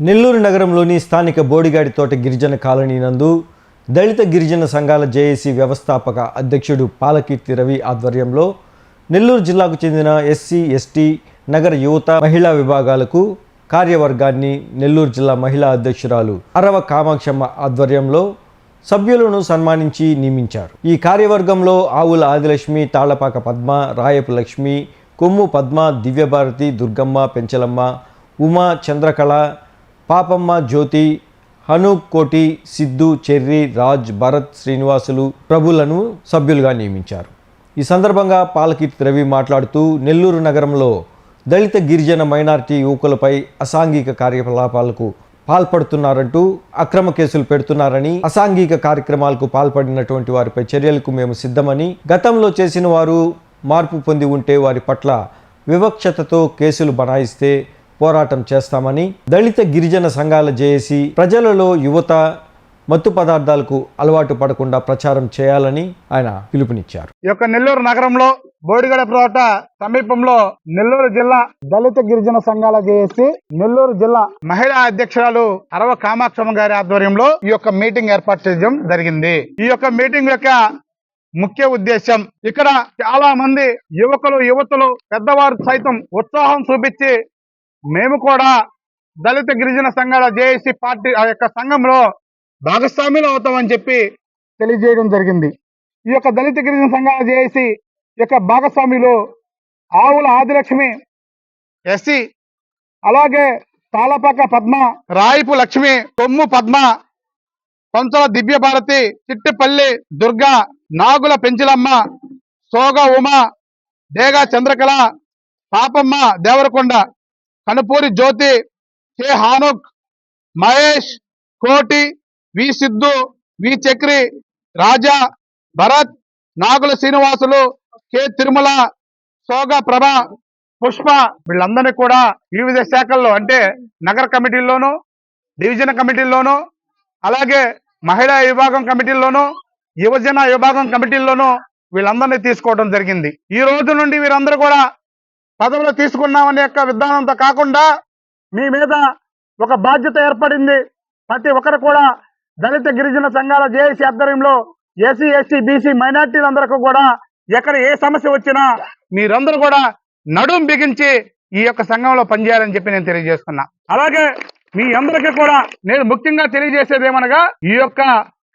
నెల్లూరు నగరంలోని స్థానిక బోడిగాడి తోట గిరిజన కాలనీ నందు దళిత గిరిజన సంఘాల జేఏసీ వ్యవస్థాపక అధ్యక్షుడు పాలకీర్తి రవి ఆధ్వర్యంలో నెల్లూరు జిల్లాకు చెందిన ఎస్సీ ఎస్టీ నగర యువత మహిళా విభాగాలకు కార్యవర్గాన్ని నెల్లూరు జిల్లా మహిళా అధ్యక్షురాలు అరవ కామాక్షమ్మ ఆధ్వర్యంలో సభ్యులను సన్మానించి నియమించారు. ఈ కార్యవర్గంలో ఆవుల ఆదిలక్ష్మి తాళపాక పద్మ రాయపు లక్ష్మి కొమ్ము పద్మ దివ్యభారతి దుర్గమ్మ పెంచలమ్మ ఉమా చంద్రకళ పాపమ్మ జ్యోతి హనూక్ కోటి సిద్ధు చెర్రి రాజ్ భరత్ శ్రీనివాసులు ప్రభులను సభ్యులుగా నియమించారు. ఈ సందర్భంగా పాలకీర్తి రవి మాట్లాడుతూ నెల్లూరు నగరంలో దళిత గిరిజన మైనారిటీ యువకులపై అసాంఘిక కార్యకలాపాలకు పాల్పడుతున్నారంటూ అక్రమ కేసులు పెడుతున్నారని అసాంఘిక కార్యక్రమాలకు పాల్పడినటువంటి వారిపై చర్యలకు మేము సిద్ధమని గతంలో చేసిన వారు మార్పు పొంది ఉంటే వారి పట్ల వివక్షతతో కేసులు బనాయిస్తే పోరాటం చేస్తామని దళిత గిరిజన సంఘాల జేఏసీ ప్రజలలో యువత మత్తు పదార్థాలకు అలవాటు పడకుండా ప్రచారం చేయాలని ఆయన పిలుపునిచ్చారు. ఈ యొక్క నెల్లూరు నగరంలో బోడిగడ ప్రోట సమీపంలో నెల్లూరు జిల్లా దళిత గిరిజన సంఘాల చేసి నెల్లూరు జిల్లా మహిళా అధ్యక్షురాలు అరవ కామాక్షమ్మ గారి ఆధ్వర్యంలో ఈ యొక్క మీటింగ్ ఏర్పాటు చేయడం జరిగింది. ఈ యొక్క మీటింగ్ యొక్క ముఖ్య ఉద్దేశం ఇక్కడ చాలా మంది యువకులు యువతులు పెద్దవారు సైతం ఉత్సాహం చూపించి మేము కూడా దళిత గిరిజన సంఘాల జేఏసీ పార్టీ ఆ యొక్క సంఘంలో భాగస్వాములు అవుతామని చెప్పి తెలియజేయడం జరిగింది. ఈ యొక్క దళిత గిరిజన సంఘాల జేఏసీ యొక్క భాగస్వాములు ఆవుల ఆదిలక్ష్మి ఎస్సి అలాగే Talapaka Padma Rayipu Lakshmi Kommu Padma Panchala Divya Bharathi Chittipalli Durga Nagula Penchilamma Soga Uma Dega Chandrakala Papamma Devarakonda Kanupuri Jyothi K. Hanook Mahesh Koti V. Siddhu V. Chakri Raja Bharath Nagula Srinivasulu K. Tirumala Soga Prabha Pushpa. వీళ్ళందరినీ కూడా వివిధ శాఖల్లో అంటే నగర కమిటీల్లోనూ division కమిటీల్లోనూ అలాగే మహిళా విభాగం కమిటీల్లోనూ యువజన విభాగం కమిటీల్లోనూ వీళ్ళందరినీ తీసుకోవడం జరిగింది. ఈ రోజు నుండి వీరందరూ కూడా పదవులు తీసుకున్నామనే యొక్క విధానంతో కాకుండా మీ మీద ఒక బాధ్యత ఏర్పడింది. ప్రతి ఒక్కరు కూడా దళిత గిరిజన సంఘాల జేఏసీ ఆధ్వర్యంలో ఎస్సీ ఎస్టీ బీసీ మైనార్టీలందరికీ కూడా ఎక్కడ ఏ సమస్య వచ్చినా మీరందరూ కూడా నడుం బిగించి ఈ యొక్క సంఘంలో పనిచేయాలని చెప్పి నేను తెలియజేస్తున్నా. అలాగే మీ అందరికీ కూడా నేను ముఖ్యంగా తెలియజేసేది ఏమనగా ఈ యొక్క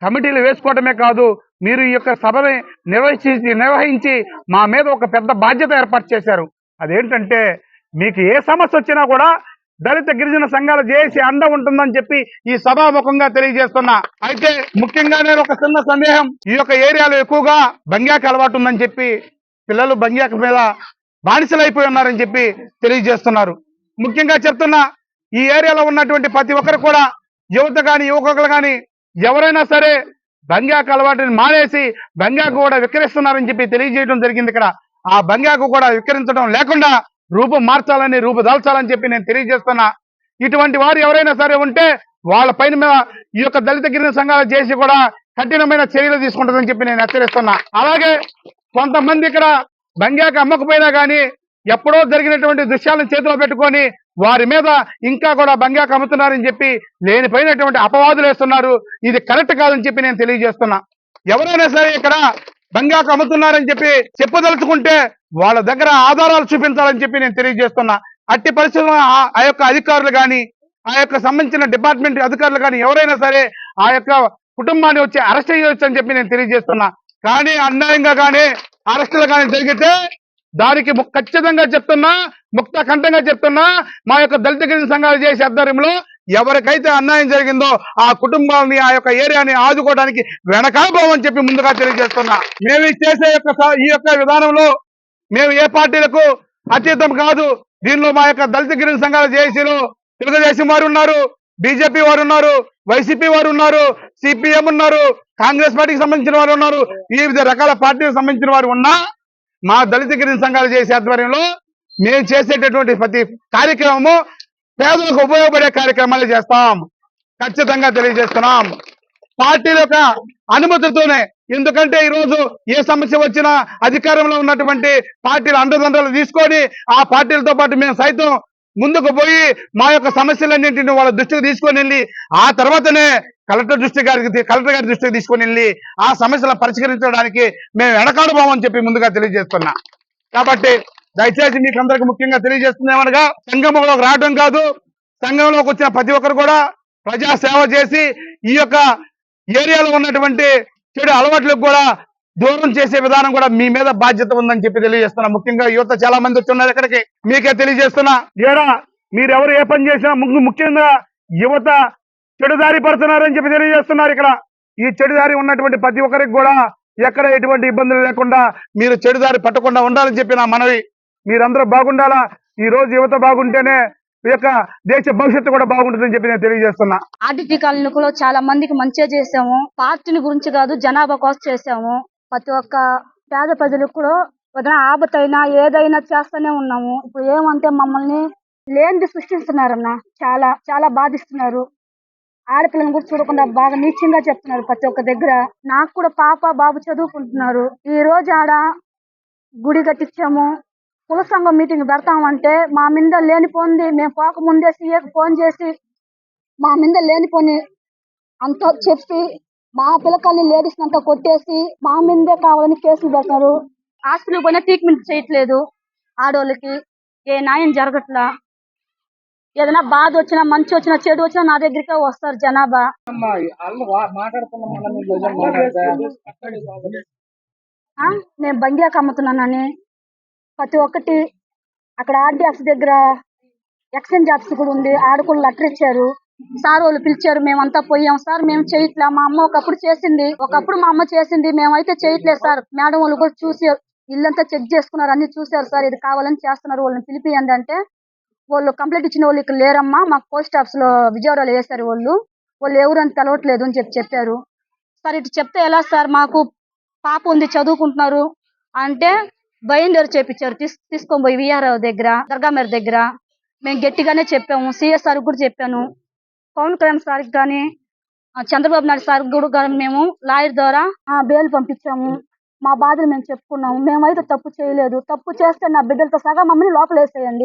కమిటీలు వేసుకోవటమే కాదు మీరు ఈ యొక్క సభని నిర్వహించి నిర్వహించి మా మీద ఒక పెద్ద బాధ్యత ఏర్పాటు చేశారు. అదేంటంటే మీకు ఏ సమస్య వచ్చినా కూడా దళిత గిరిజన సంఘాలు చేసి అండ ఉంటుందని చెప్పి ఈ సభాముఖంగా తెలియజేస్తున్నా. అయితే ముఖ్యంగా నేను ఒక చిన్న సందేహం. ఈ యొక్క ఏరియాలో ఎక్కువగా బంగ్యాకు అలవాటు ఉందని చెప్పి పిల్లలు బంగ్యాక మీద బానిసలైపోయి ఉన్నారని చెప్పి తెలియజేస్తున్నారు. ముఖ్యంగా చెప్తున్నా ఈ ఏరియాలో ఉన్నటువంటి ప్రతి ఒక్కరు కూడా యువత కానీ యువకులు కానీ ఎవరైనా సరే బంగ్యాక అలవాటుని మానేసి బంగ్యాకు కూడా విక్రయిస్తున్నారని చెప్పి తెలియజేయడం జరిగింది ఇక్కడ. ఆ బంగాకు కూడా విక్రయించడం లేకుండా రూపు మార్చాలని రూపుదాల్చాలని చెప్పి నేను తెలియజేస్తున్నా. ఇటువంటి వారు ఎవరైనా సరే ఉంటే వాళ్ళ పైన మీద ఈ యొక్క దళిత గిరిజన సంఘాలు చేసి కూడా కఠినమైన చర్యలు తీసుకుంటుందని చెప్పి నేను హెచ్చరిస్తున్నా. అలాగే కొంతమంది ఇక్కడ బంగాక అమ్మకపోయినా కానీ ఎప్పుడో జరిగినటువంటి దృశ్యాలను చేతిలో పెట్టుకొని వారి మీద ఇంకా కూడా బంగాక అమ్ముతున్నారని చెప్పి లేనిపోయినటువంటి అపవాదులు వేస్తున్నారు. ఇది కరెక్ట్ కాదని చెప్పి నేను తెలియజేస్తున్నా. ఎవరైనా సరే ఇక్కడ బంగాకు అమ్ముతున్నారని చెప్పి చెప్పదలుచుకుంటే వాళ్ళ దగ్గర ఆధారాలు చూపించాలని చెప్పి నేను తెలియజేస్తున్నా. అట్టి పరిస్థితుల్లో ఆ- ఆ యొక్క అధికారులు కానీ ఆ యొక్క సంబంధించిన డిపార్ట్మెంట్ అధికారులు కానీ ఎవరైనా సరే ఆ యొక్క కుటుంబాన్ని వచ్చి అరెస్ట్ చేయవచ్చు అని చెప్పి నేను తెలియజేస్తున్నా. కానీ అన్యాయంగా కానీ అరెస్టులు కానీ జరిగితే దానికి ఖచ్చితంగా చెప్తున్నా ముక్త కంఠంగా చెప్తున్నా మా యొక్క దళిత గిరిజన సంఘాలు చేసే ఆధ్వర్యంలో ఎవరికైతే అన్యాయం జరిగిందో ఆ కుటుంబాన్ని ఆ యొక్క ఏరియాని ఆదుకోవడానికి వెనకాబోమని చెప్పి ముందుగా తెలియజేస్తున్నా. మేము చేసే యొక్క ఈ యొక్క విధానంలో మేము ఏ పార్టీలకు అతీతం కాదు. దీనిలో మా యొక్క దళిత గిరిజన సంఘాల జేఏసీలు తెలుగుదేశం వారు ఉన్నారు బీజేపీ వారు ఉన్నారు వైసీపీ వారు ఉన్నారు సిపిఎం ఉన్నారు కాంగ్రెస్ పార్టీకి సంబంధించిన వారు ఉన్నారు వివిధ రకాల పార్టీలకు సంబంధించిన వారు ఉన్నా మా దళిత గిరిజన సంఘాలు చేసే ఆధ్వర్యంలో మేము చేసేటటువంటి ప్రతి కార్యక్రమము పేదలకు ఉపయోగపడే కార్యక్రమాలు చేస్తాం. ఖచ్చితంగా తెలియజేస్తున్నాం. పార్టీల యొక్క అనుమతితోనే ఎందుకంటే ఈ రోజు ఏ సమస్య వచ్చినా అధికారంలో ఉన్నటువంటి పార్టీల అండదండలు తీసుకొని ఆ పార్టీలతో పాటు మేము సైతం ముందుకు పోయి మా యొక్క సమస్యలన్నింటిని వాళ్ళ దృష్టికి తీసుకొని వెళ్ళి ఆ తర్వాతనే కలెక్టర్ దృష్టి గారికి కలెక్టర్ గారి దృష్టికి తీసుకొని వెళ్ళి ఆ సమస్యలను పరిష్కరించడానికి మేము వెనకాడబోమని చెప్పి ముందుగా తెలియజేస్తున్నా. కాబట్టి దయచేసి మీకు అందరికి ముఖ్యంగా తెలియజేస్తుందేమనగా సంఘంలోకి రావడం కాదు సంఘంలోకి వచ్చిన ప్రతి ఒక్కరు కూడా ప్రజా సేవ చేసి ఈ యొక్క ఏరియాలో ఉన్నటువంటి చెడు అలవాట్లకు కూడా దూరం చేసే విధానం కూడా మీ మీద బాధ్యత ఉందని చెప్పి తెలియజేస్తున్నా. ముఖ్యంగా యువత చాలా మంది వచ్చున్నారు ఇక్కడికి. మీకే తెలియజేస్తున్నా. ఏడా మీరెవరు ఏ పని చేసినా ము- ముఖ్యంగా యువత చెడుదారి పడుతున్నారని చెప్పి తెలియజేస్తున్నారు ఇక్కడ. ఈ చెడుదారి ఉన్నటువంటి ప్రతి ఒక్కరికి కూడా ఎక్కడ ఎటువంటి ఇబ్బందులు లేకుండా మీరు చెడుదారి పట్టకుండా ఉండాలని చెప్పి నా మనవి. మీరందరూ బాగుండాలా? ఈ రోజు యువత బాగుంటేనే యొక్క దేశ భవిష్యత్తు కూడా బాగుంటుందని చెప్పి నేను తెలియజేస్తున్నా. ఆర్డిటి కాలనీలో చాలా మందికి మంచిగా చేసాము పార్టీని గురించి కాదు జనాభా కోసం చేసాము ప్రతి ఒక్క పేద ప్రజలకు కూడా ఏదైనా ఆపతైనా ఏదైనా చేస్తూనే ఉన్నాము. ఇప్పుడు ఏమంటే మమ్మల్ని లేనిది సృష్టిస్తున్నారన్న చాలా చాలా బాధిస్తున్నారు. ఆడపిల్లని కూడా చూడకుండా బాగా నీచంగా చెప్తున్నారు ప్రతి ఒక్క దగ్గర. నాకు కూడా పాప బాబు చదువుకుంటున్నారు. ఈ రోజు ఆడ గుడి కట్టించాము. కుల సంఘం మీటింగ్ పెడతామంటే మా మీద లేనిపోంది. మేము పోక ముందే సీఏకి ఫోన్ చేసి మా మీద లేనిపోని అంత చెప్పి మా పిల్లకాయని లేడీస్ అంతా కొట్టేసి మా మీదే కావాలని కేసులు పెడతారు. హాస్పిటల్ పోయినా ట్రీట్మెంట్ చేయట్లేదు ఆడోళ్ళకి. ఏ న్యాయం జరగట్లా? ఏదైనా బాధ వచ్చినా మంచి వచ్చినా చెడు వచ్చినా నా దగ్గరికే వస్తారు జనాభా. నేను బండియాకి అమ్ముతున్నానని. ప్రతి ఒక్కటి అక్కడ ఆర్డీఎఫ్ దగ్గర ఎక్స్చేంజ్ ఆఫీస్ కూడా ఉంది. ఆడకులు లెటర్ ఇచ్చారు. సార్ వాళ్ళు పిలిచారు మేమంతా పోయాం సార్ మేము చేయట్లే. మా అమ్మ ఒకప్పుడు చేసింది ఒకప్పుడు మా అమ్మ చేసింది మేమైతే చేయట్లేదు సార్. మేడం వాళ్ళు కూడా చూసి ఇల్లంతా చెక్ చేసుకున్నారు అన్ని చూసారు సార్ ఇది కావాలని చేస్తున్నారు వాళ్ళని పిలిపియండి అంటే వాళ్ళు కంప్లైంట్ ఇచ్చిన వాళ్ళు ఇక్కడ లేరమ్మా మాకు పోస్ట్ ఆఫీస్లో విజయవాడలో వేశారు వాళ్ళు. వాళ్ళు ఎవరు అని తెలవట్లేదు అని చెప్పి చెప్పారు. సార్ ఇటు చెప్తే ఎలా సార్? మాకు పాప ఉంది చదువుకుంటున్నారు. అంటే బయలుదేరి చేపించారు. తీసు తీసుకొని పోయి విఆర్ఓ దగ్గర దర్గామేర దగ్గర. మేము గట్టిగానే చెప్పాము. సిఎస్ఆర్ కూడా చెప్పాను. పవన్ కళ్యాణ్ సార్ కానీ చంద్రబాబు నాయుడు సార్ కూడా మేము లాయర్ ద్వారా ఆ, బెయిల్ పంపించాము. మా బాధలు మేము చెప్పుకున్నాము. మేమైతే తప్పు చేయలేదు. తప్పు చేస్తే నా బిడ్డలతో సగం మమ్మల్ని లోపలేసేయండి.